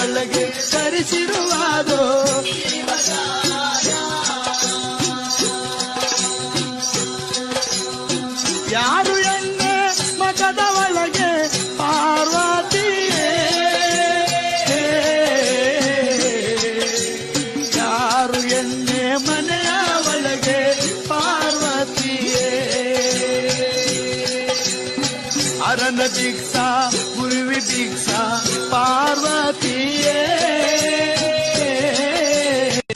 ಒಳಗೆ ತರಿಸಿರುವಾದೋ ಯಾರು ಎಣ್ಣೆ ಮಗದ ಒಳಗೆ ಪಾರ್ವತಿ ಯಾರು ಎಣ್ಣೆ ಮನೆಯ ಒಳಗೆ ಪಾರ್ವತಿ ಅರಣ್ಯ ದೀಕ್ಷಾ, ಗುರುವಿ ದೀಕ್ಷಾ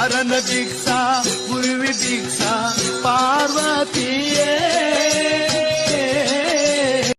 ಅರನ ದೀಕ್ಷಾ ಗುರುವಿ ದೀಕ್ಷಾ ಪಾರ್ವತಿಯೇ